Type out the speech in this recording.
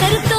करतो